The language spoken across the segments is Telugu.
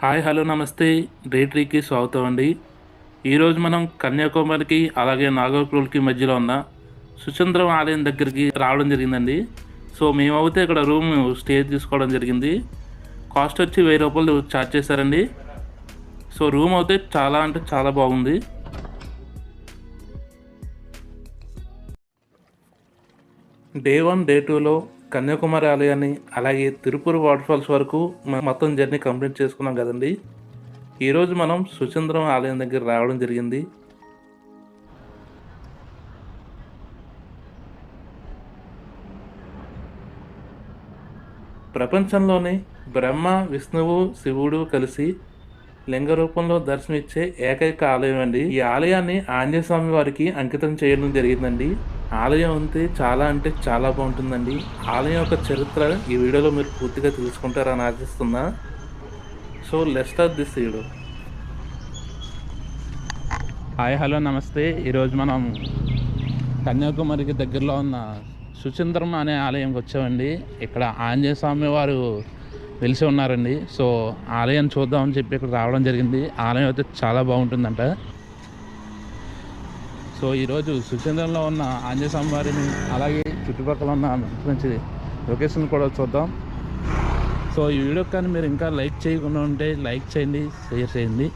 హాయ్ హలో నమస్తే. రేట్రీకి స్వాగతం అండి. ఈరోజు మనం కన్యాకుమారికి అలాగే నాగర్కూల్కి మధ్యలో ఉన్న సుచంద్రం ఆలయం దగ్గరికి రావడం జరిగిందండి. సో మేమైతే ఇక్కడ రూమ్ స్టే తీసుకోవడం జరిగింది. కాస్ట్ వచ్చి వెయ్యి రూపాయలు ఛార్జ్ చేశారండి. సో రూమ్ అయితే చాలా అంటే చాలా బాగుంది. డే వన్ డే టూలో కన్యాకుమారి ఆలయాన్ని అలాగే తిరుపూర్ వాటర్ ఫాల్స్ వరకు మొత్తం జర్నీ కంప్లీట్ చేసుకున్నాం కదండి. ఈరోజు మనం సుచంద్రం ఆలయం దగ్గర రావడం జరిగింది. ప్రపంచంలోనే బ్రహ్మ విష్ణువు శివుడు కలిసి లింగ రూపంలో దర్శనమిచ్చే ఏకైక ఆలయం అండి ఈ ఆలయాన్ని ఆంజనేయ స్వామి వారికి అంకితం చేయడం జరిగిందండి. ఆలయం అంతే చాలా అంటే చాలా బాగుంటుందండి. ఆలయం యొక్క చరిత్ర ఈ వీడియోలో మీరు పూర్తిగా తెలుసుకుంటారని ఆశిస్తున్నా. So less of this video hi hello నమస్తే. ఈరోజు మనం కన్యాకుమారికి దగ్గరలో ఉన్న సుచంద్రం అనే ఆలయంకి వచ్చామండి. ఇక్కడ ఆంజనేయ స్వామి వారు వెలిసి ఉన్నారండి. సో ఆలయం చూద్దామని చెప్పి ఇక్కడ రావడం జరిగింది. ఆలయం అయితే చాలా బాగుంటుందంట. సో ఈరోజు సుచంద్రంలో ఉన్న ఆంజనేయ స్వామి వారిని అలాగే చుట్టుపక్కల ఉన్న మంచి మంచి లొకేషన్ కూడా చూద్దాం. సో ఈ వీడియో కానీ మీరు ఇంకా లైక్ చేయకుండా ఉంటే లైక్ చేయండి షేర్ చేయండి.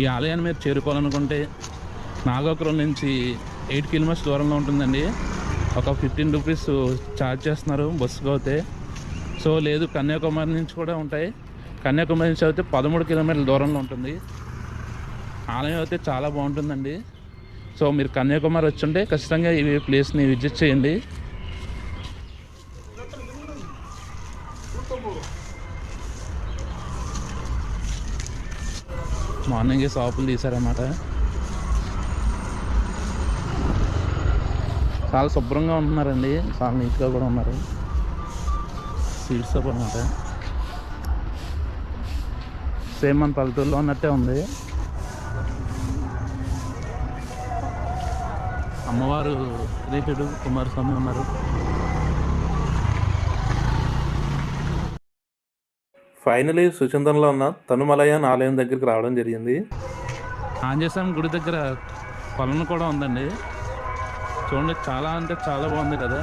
ఈ ఆలయాన్ని మీరు చేరుకోవాలనుకుంటే నాగోపురం నుంచి ఎయిట్ కిలోమీటర్స్ దూరంలో ఉంటుందండి. ఒక ఫిఫ్టీన్ రూపీస్ ఛార్జ్ చేస్తున్నారు బస్సుకు అయితే. సో లేదు కన్యాకుమారి నుంచి కూడా ఉంటాయి. కన్యాకుమారి నుంచి అయితే పదమూడు కిలోమీటర్ల దూరంలో ఉంటుంది. ఆలయం అయితే చాలా బాగుంటుందండి. సో మీరు కన్యాకుమారి వచ్చుంటే ఖచ్చితంగా ఈ ప్లేస్ని విజిట్ చేయండి. మార్నింగ్ షాపులు తీశారన్నమాట. చాలా శుభ్రంగా ఉంటున్నారండి. చాలా నీట్గా కూడా ఉన్నారు. సీట్ షాప్ అనమాట సేమ్ మన పల్లెటూరులో ఉన్నట్టే ఉంది. అమ్మవారు శ్రీహుడు కుమారస్వామి ఉన్నారు. ఫైనలీ సుచంద్రంలో ఉన్న తనుమలయాన్ ఆలయం దగ్గరికి రావడం జరిగింది. ఆంజనేయస్వామి గుడి దగ్గర కొలను కూడా ఉందండి. చూడండి చాలా అంటే చాలా బాగుంది కదా.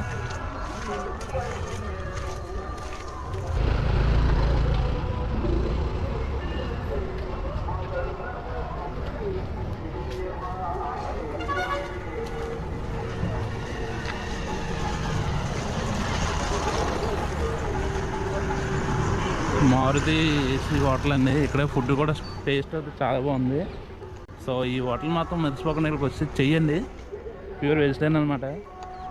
మారుతి ఏసీ హోటల్ అండి ఇక్కడ ఫుడ్ కూడా టేస్ట్ అయితే చాలా బాగుంది. సో ఈ హోటల్ మాత్రం మర్చిపోకుండా ఇక్కడికి వచ్చి చెయ్యండి. ప్యూర్ వెజిటేరియన్ అనమాట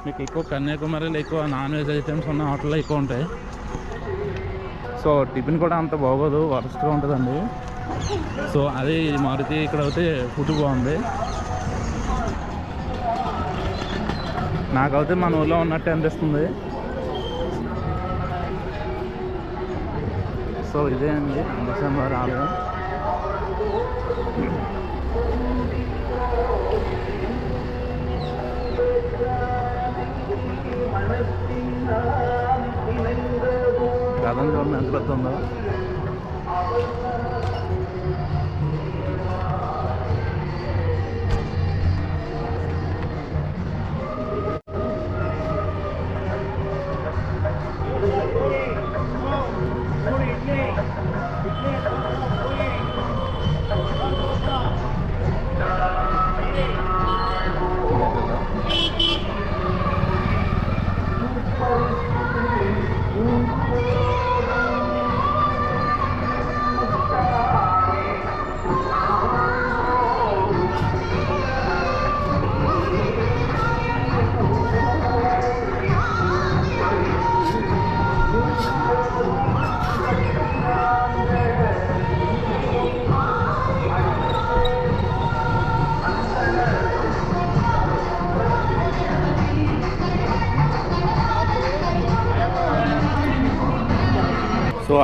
మీకు ఎక్కువ కన్యాకుమారిలో ఎక్కువ నాన్ వెజ్ ఐటమ్స్ ఉన్న హోటల్లో ఎక్కువ ఉంటాయి. సో టిఫిన్ కూడా అంత బాగోదు వరస్ట్గా ఉంటుందండి. సో అది మారుతి ఇక్కడ అయితే ఫుడ్ బాగుంది. నాకైతే మన ఊళ్ళో ఉన్నట్టే అనిపిస్తుంది. సో ఇదే అండి అంబేద్కర్ ఆలయం రథం చూడండి ఎంత పెద్ద ఉందో?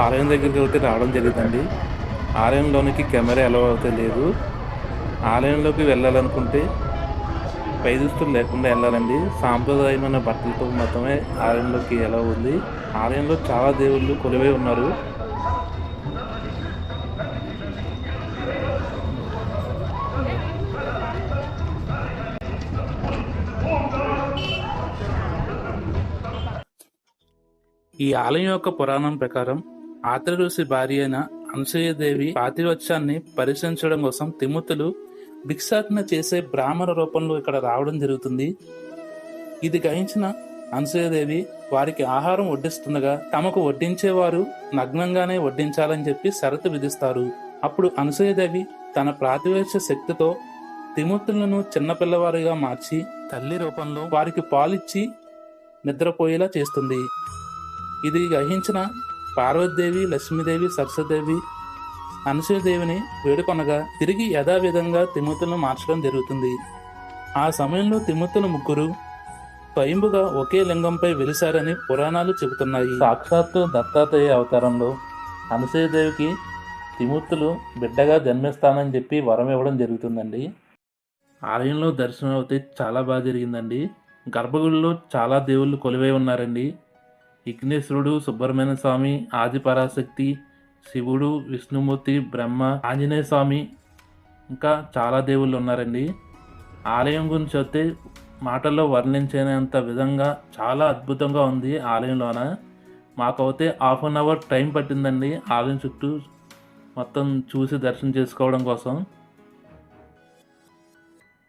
ఆలయం దగ్గరికి అయితే రావడం జరిగిందండి. ఆలయంలోనికి కెమెరా ఎలా అయితే లేదు. ఆలయంలోకి వెళ్ళాలనుకుంటే పై దుస్తులు లేకుండా వెళ్ళాలండి. సాంప్రదాయమైన బట్టలతో మాత్రమే ఆలయంలోకి ఎలా ఉంది. ఆలయంలో చాలా దేవుళ్ళు కొలువై ఉన్నారు. ఈ ఆలయం యొక్క పురాణం ప్రకారం ఆత్ర ఋషి భార్య అయిన అనసూయదేవి పాతివత్యాన్ని పరిశీలించడం కోసం తిమ్మతులు భిక్షాటన చేసే బ్రాహ్మణ రూపంలో ఇక్కడ రావడం జరుగుతుంది. ఇది గ్రహించిన అనసూయదేవి వారికి ఆహారం వడ్డిస్తుండగా తమకు వడ్డించేవారు నగ్నంగానే వడ్డించాలని చెప్పి షరతు విధిస్తారు. అప్పుడు అనసూయదేవి తన ప్రాతివేశ శక్తితో తిమ్మతులను చిన్నపిల్లవారిగా మార్చి తల్లి రూపంలో వారికి పాలిచ్చి నిద్రపోయేలా చేస్తుంది. ఇది గ్రహించిన పార్వతీదేవి లక్ష్మీదేవి సరస్వదేవి అనసూయదేవిని వేడుకొనగా తిరిగి యథావిధంగా తిమ్మతులను మార్చడం జరుగుతుంది. ఆ సమయంలో తిమ్మతులు ముగ్గురు స్వయంపుగా ఒకే లింగంపై వెలిశారని పురాణాలు చెబుతున్నాయి. సాక్షాత్తు దత్తాత్రేయ అవతారంలో అనసూయదేవికి తిమూర్తులు బిడ్డగా జన్మిస్తానని చెప్పి వరం ఇవ్వడం జరుగుతుందండి. ఆలయంలో దర్శనం అయితే చాలా బాగా జరిగిందండి. గర్భగుడిలో చాలా దేవుళ్ళు కొలువై ఉన్నారండి. విఘ్నేశ్వరుడు సుబ్రహ్మణ్య స్వామి ఆదిపరాశక్తి శివుడు విష్ణుమూర్తి బ్రహ్మ ఆంజనేయ స్వామి ఇంకా చాలా దేవుళ్ళు ఉన్నారండి. ఆలయం గురించి అయితే మాటల్లో వర్ణించేంత విధంగా చాలా అద్భుతంగా ఉంది ఆలయంలోన. మాకైతే హాఫ్ అన్ అవర్ టైం పట్టిందండి ఆలయం చుట్టూ మొత్తం చూసి దర్శనం చేసుకోవడం కోసం.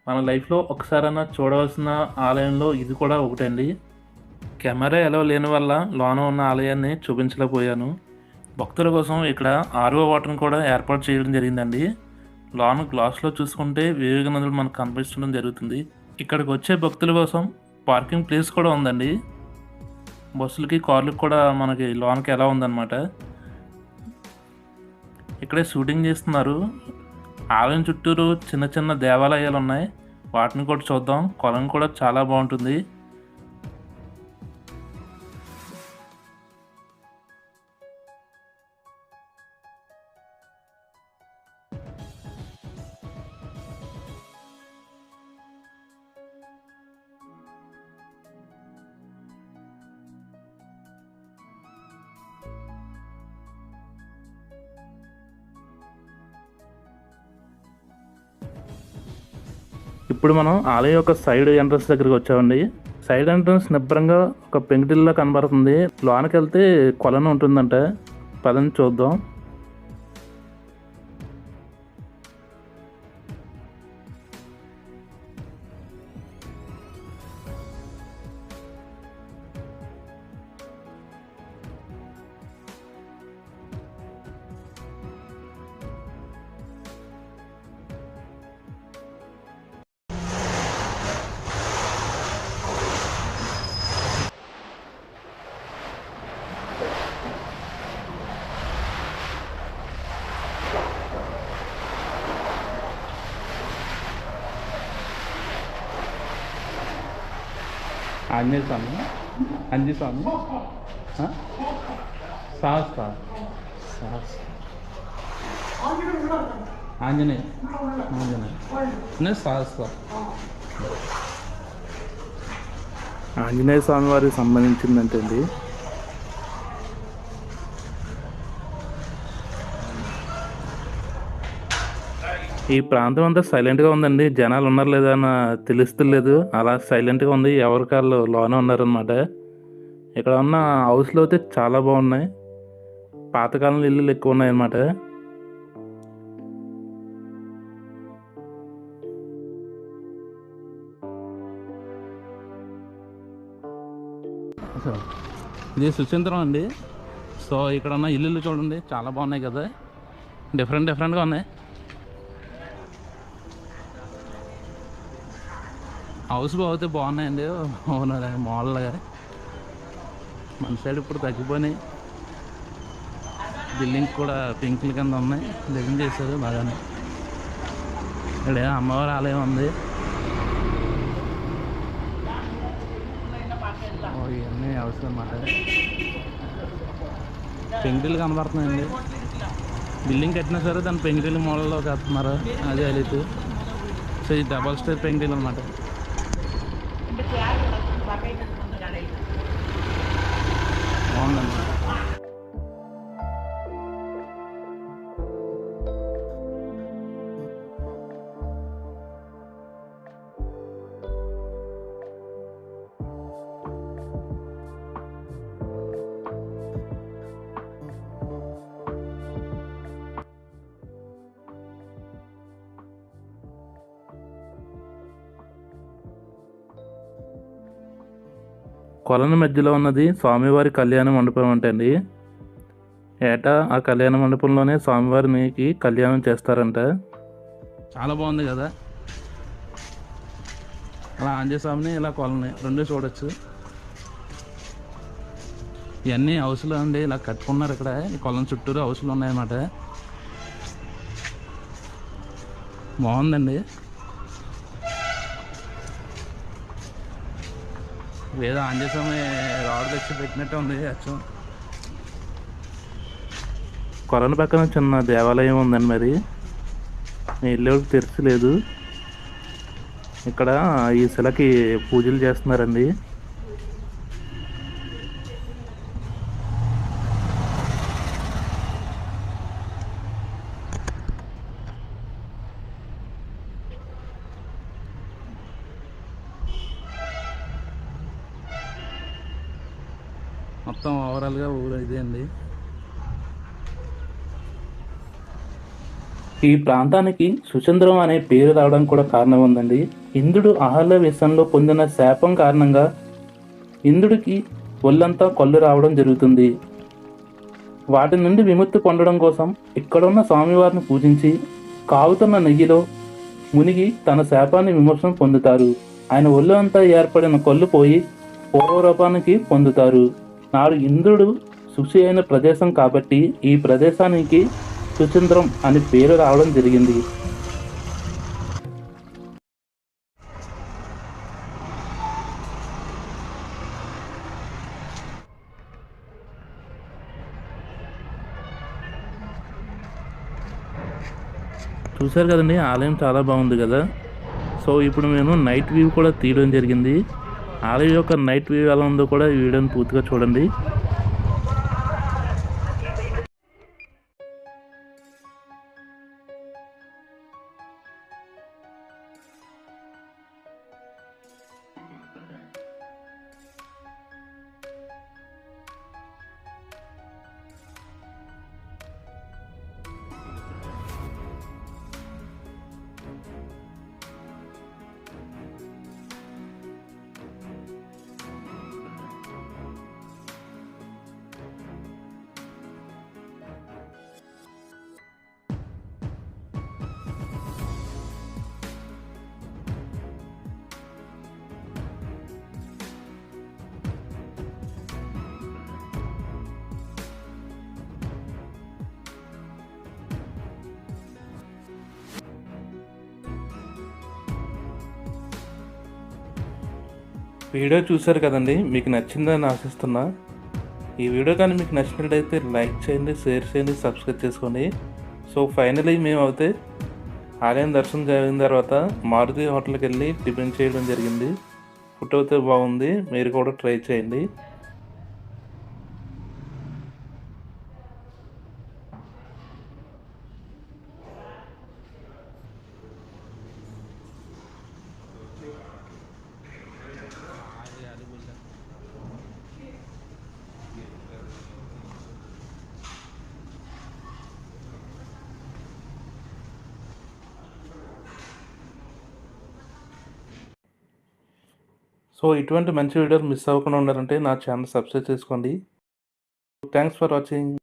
మన లైఫ్లో ఒకసారైనా చూడవలసిన ఆలయంలో ఇది కూడా ఒకటండి. కెమెరా ఎలా లేని వల్ల లోన ఉన్న ఆలయాన్ని చూపించలేకపోయాను. భక్తుల కోసం ఇక్కడ ఆర్ఓ వాటర్ని కూడా ఏర్పాటు చేయడం జరిగిందండి. లోన గ్లాస్లో చూసుకుంటే వివేకానందులు మనకు కనిపించడం జరుగుతుంది. ఇక్కడికి వచ్చే భక్తుల కోసం పార్కింగ్ ప్లేస్ కూడా ఉందండి. బస్సులకి కార్లకు కూడా మనకి లోనకి ఎలా ఉందన్నమాట. ఇక్కడే షూటింగ్ చేస్తున్నారు. ఆలయం చుట్టూరు చిన్న చిన్న దేవాలయాలు ఉన్నాయి. వాటిని కూడా చూద్దాం. కొలం కూడా చాలా బాగుంటుంది. ఇప్పుడు మనం ఆలయం యొక్క సైడ్ ఎంట్రన్స్ దగ్గరికి వచ్చామండి. సైడ్ ఎంట్రన్స్ నిబ్బరంగా ఒక పెంకుటిల్లా కనబడుతుంది. లోనకి వెళ్తే కొలను ఉంటుందంట. పదని చూద్దాం. ఆంజనేయ స్వామి అంజీ స్వామి సాహస్ సాహస్ ఆంజనేయ. ఆంజనేయ. సాహస్ ఆంజనేయ స్వామి వారికి సంబంధించిందంటే అండి ఈ ప్రాంతం అంతా సైలెంట్గా ఉందండి. జనాలు ఉన్నారు లేదా అని తెలుస్తలేదు. అలా సైలెంట్గా ఉంది. ఎవరి కాళ్ళు లోనే ఉన్నారనమాట ఇక్కడ ఉన్న హౌస్లో అయితే చాలా బాగున్నాయి. పాతకాలం ఇల్లులు ఎక్కువ ఉన్నాయన్నమాట. ఇది సుచంద్రం అండి. సో ఇక్కడ ఉన్న ఇల్లులు చూడండి. చాలా బాగున్నాయి కదా. డిఫరెంట్ డిఫరెంట్గా ఉన్నాయి. హౌస్ బాగుతే బాగున్నాయండి. ఓనర్ మోడల్గా మన సైడ్ ఇప్పుడు తగ్గిపోయినాయి. బిల్డింగ్ కూడా పింకుల కింద ఉన్నాయి. డిజైన్ చేశారు బాగానే. ఇక్కడ అమ్మవారి ఆలయం ఉంది. ఇవన్నీ అవసరం అన్నమాట. పెంకుటిల్లు కనబడుతున్నాయండి. బిల్డింగ్ కట్టినా సరే దాని పెంకుటిల్లు మూలలో కడుతున్నారు. అదే అలితు సో ఇది డబల్ స్టేర్ పెంకుటిల్లు అనమాట బాగుందండి. కొలను మధ్యలో ఉన్నది స్వామివారి కళ్యాణ మండపం అంటండి. ఏటా ఆ కళ్యాణ మండపంలోనే స్వామివారికి కళ్యాణం చేస్తారంట. చాలా బాగుంది కదా. అలా ఆంజనేయ స్వామిని ఇలా కొలని రెండు చూడొచ్చు. ఇవన్నీ హౌసులు అండి ఇలా కట్టుకున్నారు ఇక్కడ. ఈ కొలం చుట్టూరు హౌసులు ఉన్నాయన్నమాట. బాగుందండి. ఏదో ఆంజనేయ రాడ్ తెచ్చి పెట్టినట్టు ఉంది అచ్చం. కొలను పక్కన చిన్న దేవాలయం ఉందండి మరి. వెళ్ళేవాడికి తెరిచి లేదు. ఇక్కడ ఈ శిలకి పూజలు చేస్తున్నారండి. ఉంది. ఈ ప్రాంతానికి సుచంద్రం అనే పేరు రావడం కూడా కారణం ఉందండి. ఇంద్రుడు అహల్య విషయంలో పొందిన శాపం కారణంగా ఇంద్రుడికి ఒళ్ళంతా కళ్ళు రావడం జరుగుతుంది. వాటి నుండి విముక్తి పొందడం కోసం ఇక్కడున్న స్వామివారిని పూజించి కాగుతున్న నెయ్యిలో మునిగి తన శాపాన్ని విమోచన పొందుతారు. ఆయన ఒళ్ళు అంతా ఏర్పడిన కళ్ళు పోయి పూర్వరూపానికి పొందుతారు. నాడు ఇంద్రుడు శుచి అయిన ప్రదేశం కాబట్టి ఈ ప్రదేశానికి సుచంద్రం అని పేరు రావడం జరిగింది. చూశారు కదండి ఆలయం చాలా బాగుంది కదా. సో ఇప్పుడు నేను నైట్ వ్యూ కూడా తీయడం జరిగింది. ఆలయం యొక్క నైట్ వ్యూ ఎలా ఉందో కూడా ఈ వీడియోని పూర్తిగా చూడండి. వీడియో చూశారు కదండి మీకు నచ్చిందని ఆశిస్తున్నా. ఈ వీడియో కానీ మీకు నచ్చినట్లయితే లైక్ చేయండి షేర్ చేయండి సబ్స్క్రైబ్ చేసుకోండి. సో ఫైనలీ మేము అయితే ఆలయం దర్శనం జరిగిన తర్వాత మారుతి హోటల్కి వెళ్ళి టిఫిన్ చేయడం జరిగింది. ఫుడ్ అయితే బాగుంది మీరు కూడా ట్రై చేయండి. సో ఇటువంటి మంచి వీడియోలు మిస్ అవ్వకుండా ఉండాలంటే నా ఛానల్ సబ్స్క్రైబ్ చేసుకోండి. Thanks for watching